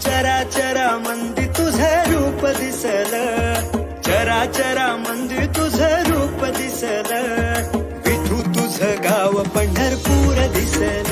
चरा चरा मंदी तुझं रूप दिसल. चरा चरा मंदी तुझं रूप दिसल. विठू तुझं गाव पंढरपूर दिसल.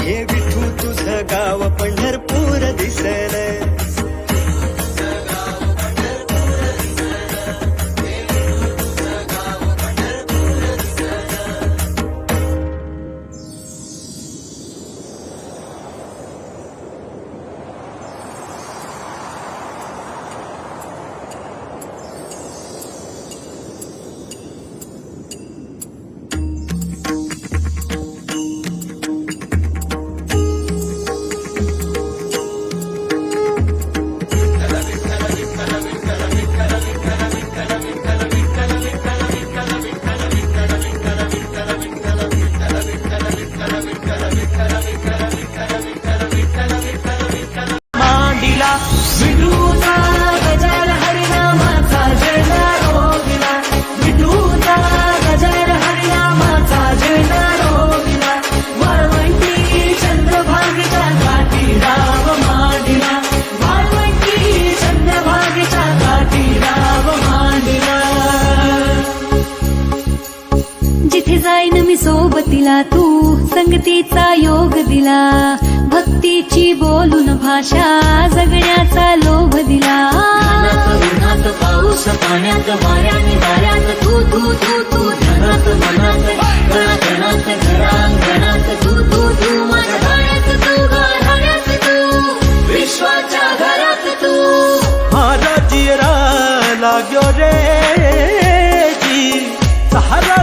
हे विठू तुझं गाव पंढर सोबतीला तू संगतीचा योग दिला. भक्तीची बोलून भाषा जगण्याचा लोभ दिला. उन्हात पाऊस पाण्यात वाऱ्याने वाऱ्यात तू तू तू तू धनात मनात कणाकणात घरांगणात तू तू तू माझ्या गाण्यात तू गाण्यात तू विश्वाच्या घरात तू. लाग्यो रे जी. सहारा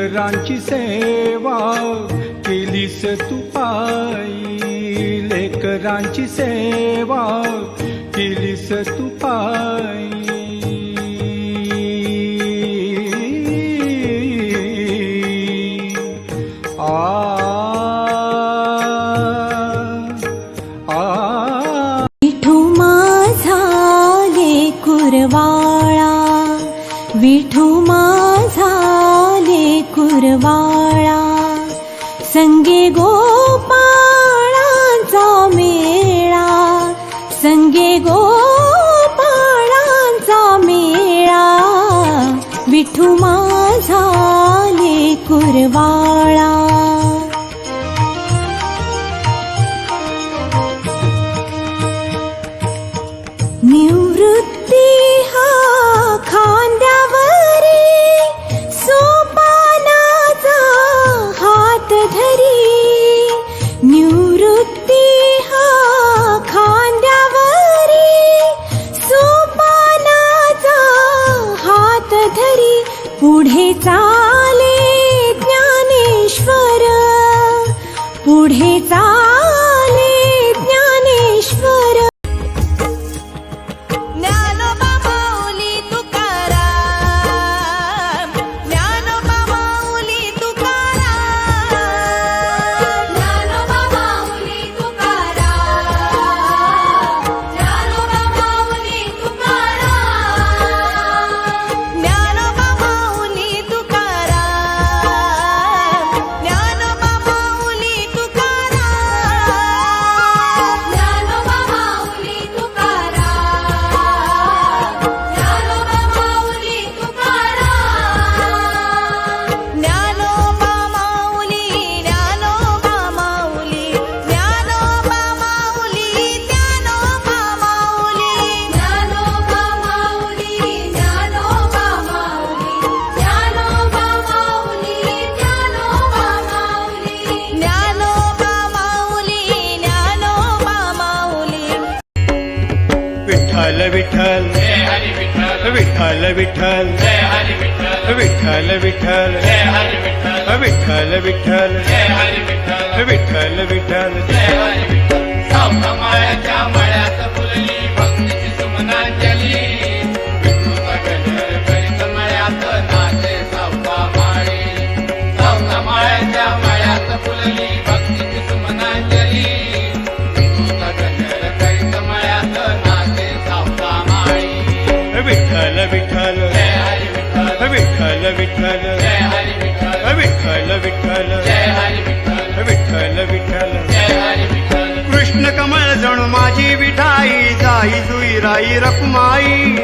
लेकरांची सेवा केलीस तू पायी. लेकरांची सेवा केलीस तू पायी. आ आ. विठू माझा कुरवाळा. कुरवाळा संगे गोपा पुढे चाले ज्ञानेश्वर पुढे चाले विठ्ठल विठ्ठल. विठ्ठल जय हरी विठ्ठल. विठ्ठल विठ्ठल. जय हरी विठ्ठल विठ्ठल. विठ्ठल विठ्ठल. विठ्ठल विठ्ठल विठ्ठल मळ्यात फुलली भक्तीची सुमनांजली विठ्ठल विठ्ठल. विठ्ठल विठ्ठल. विठ्ठल. कृष्ण कमळ जणू माझी विठाई जाई जुई राई रखुमाई.